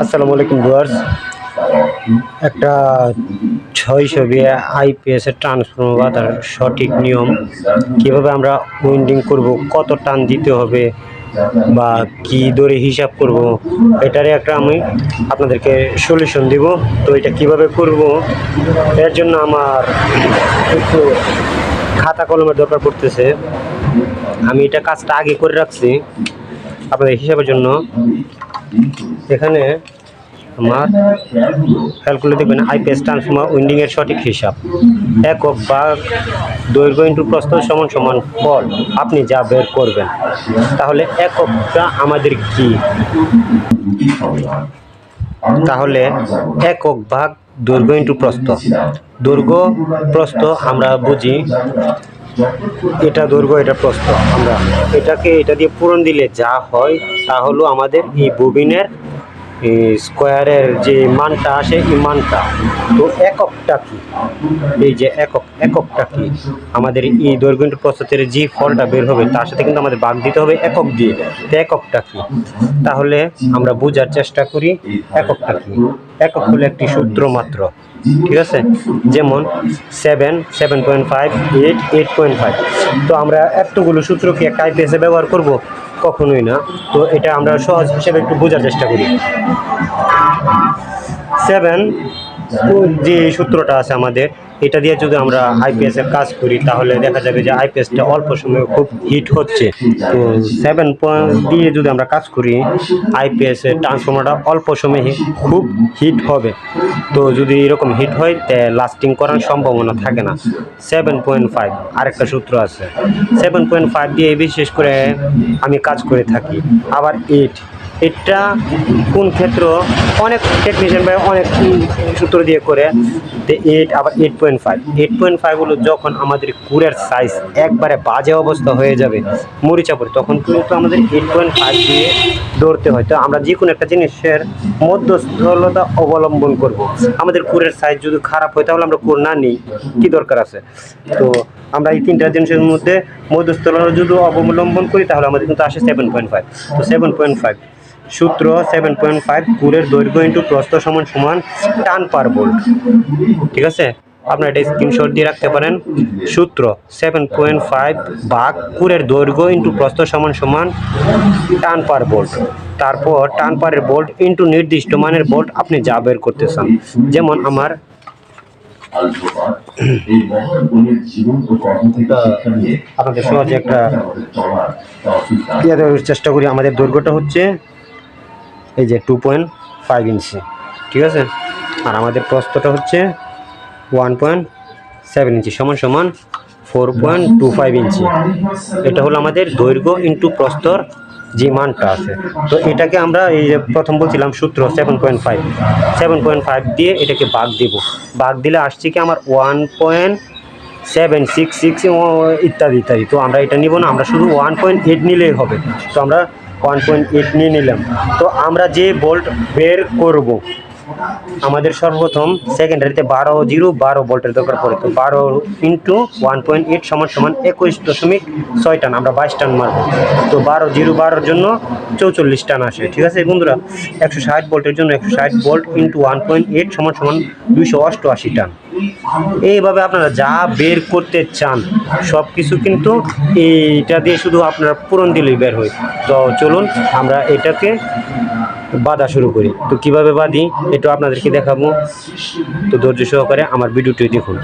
আসসালামু আলাইকুম ভিউয়ার্স। একটা ছয়শো বিয়ে আইপিএস এর ট্রান্সফর্মার বাঁধার সঠিক নিয়ম। কীভাবে আমরা উইন্ডিং করব, কত টান দিতে হবে বা কি দরে হিসাব করব, এটারই একটা আমি আপনাদেরকে সলিউশন দিব। তো এটা কীভাবে করব, এর জন্য আমার একটু খাতা কলমের দরকার পড়তেছে। আমি এটা কাজটা আগে করে রাখছি আপনাদের হিসাবের জন্য। এখানে আমার খেয়াল করলে দেখবেন আইপিএস ট্রান্সফর্মার উইন্ডিং এর সঠিক হিসাব। একক বা দৈর্ঘ্য ইন্টু প্রস্থ সমান সমান ফল আপনি যা বের করবেন, তাহলে এককটা আমাদের কি? তাহলে একক ভাগ দৈর্ঘ্য ইন্টু প্রস্থ। দৈর্ঘ্য, প্রস্থ আমরা বুঝি এটা দৈর্ঘ্য এটা প্রস্থ আমরা এটাকে, এটা দিয়ে পূরণ দিলে যা হয় তা হলো আমাদের এই ববিনের স্কোয়ারের যে মানটা আসে, এই মানটা। তো এককটা কি? এই যে একক, এককটা কি? আমাদের এই দৈর্ঘ্য প্রস্থের যে ফলটা বের হবে, তার সাথে কিন্তু আমাদের বাঘ দিতে হবে একক দিয়ে। তো এককটা কি? তাহলে আমরা বোঝার চেষ্টা করি এককটা কি। একক হলো একটি সূত্র মাত্র। ঠিক আছে? যেমন seven seven point five eight eight point five তো আমরা এতগুলো সূত্র কি একটা আইপিএসে ব্যবহার করব। কখনোই না। তো এটা আমরা সহজ হিসেবে একটু বোঝার চেষ্টা করি। সেভেন যে সূত্রটা আছে আমাদের এটা দিয়ে যদি আমরা আইপিএস এর কাজ করি, তাহলে দেখা যাবে যে আইপিএসটা অল্প সময়ে খুব হিট হচ্ছে। তো সেভেন পয়েন্ট দিয়ে যদি আমরা কাজ করি আইপিএস এর ট্রান্সফর্মারটা অল্প সময়ে খুব হিট হবে। তো যদি এরকম হিট হয়, তে লাস্টিং করার সম্ভাবনা থাকে না। সেভেন পয়েন্ট ফাইভ আরেকটা সূত্র আছে। সেভেন পয়েন্ট ফাইভ দিয়ে বিশেষ করে আমি কাজ করে থাকি। আবার এইট এটা কোন ক্ষেত্র? অনেক টেকনিশিয়ান ভাই অনেক সূত্র দিয়ে করে এইট আবার eight point five eight point five হলো যখন আমাদের কুরের সাইজ একবারে বাজে অবস্থা হয়ে যাবে মরিচা পড়ে তখন কিন্তু আমাদের এইট পয়েন্ট ফাইভ দিয়ে দৌড়তে হয়। তো আমরা যে কোনো একটা জিনিসের মধ্যস্থলতা অবলম্বন করব। আমাদের কুরের সাইজ যদি খারাপ হয়, তাহলে আমরা কুর না নিই। কী দরকার আছে? তো আমরা এই তিনটা জিনিসের মধ্যে মধ্যস্থলতা যদি অবলম্বন করি, তাহলে আমাদের কিন্তু আসে সেভেন পয়েন্ট ফাইভ তো সেভেন পয়েন্ট ফাইভ সূত্র সেভেন পয়েন্ট ফাইভ কুরের দৈর্ঘ্য ইন্টু প্রস্থ সমান সমান টান পার বোল্ট ঠিক আছে? আপনারা এটা স্ক্রিনশট দিয়ে রাখতে পারেন। সূত্র সেভেন পয়েন্ট ফাইভ ভাগ কুরের দৈর্ঘ্য ইন্টু প্রস্থ সমান সমান টান পার বোল্ট তারপর টান পারের বোল্ট ইন্টু নির্দিষ্ট মানের বোল্ট আপনি যা বের করতে চান। যেমন আমার আপনাদের সহজে একটা চেষ্টা করি। আমাদের দৈর্ঘ্যটা হচ্ছে এই যে টু পয়েন্ট ফাইভ ইঞ্চি, ঠিক আছে? আর আমাদের প্রস্থটা হচ্ছে ওয়ান পয়েন্ট সেভেন ইঞ্চি, সমান সমান four point two five inch. এটা হলো আমাদের দৈর্ঘ্য ইন্টু প্রস্তর যে মানটা আছে। তো এটাকে আমরা এই যে প্রথম বলছিলাম সূত্র seven point five seven point five দিয়ে এটাকে বাঘ দিব। বাঘ দিলে আসছে কি আমার one point seven six six ইত্যাদি ইত্যাদি। তো আমরা এটা নিব না, আমরা শুধু ওয়ান পয়েন্ট এইট নিলেই হবে। তো আমরা ওয়ান পয়েন্ট এইট নিয়ে নিলাম। তো আমরা যে বোল্ট বের করব আমাদের সর্বপ্রথম সেকেন্ডারিতে বারো জিরো বারো ভোল্টের দরকার পড়ে তো বারো ইন্টু ওয়ান পয়েন্ট এইট সমান সমান একুশ দশমিক ছয় টান, আমরা বাইশ টান মারব। তো বারো জিরো বারোর জন্য চৌচল্লিশ টান আসে, ঠিক আছে বন্ধুরা? একশো ষাট ভোল্টের জন্য একশো ষাট volt into one point eight সমান সমান দুইশো অষ্টআশি টান। এইভাবে আপনারা যা বের করতে চান সব কিছু কিন্তু এইটা দিয়ে শুধু আপনারা পূরণ দিলেই বের হয়। তো চলুন, আমরা এটাকে বাঁধা শুরু করি। তো কীভাবে বাঁধি এটা আপনাদেরকে দেখাবো। তো ধৈর্য সহকারে আমার ভিডিওটি দেখুন।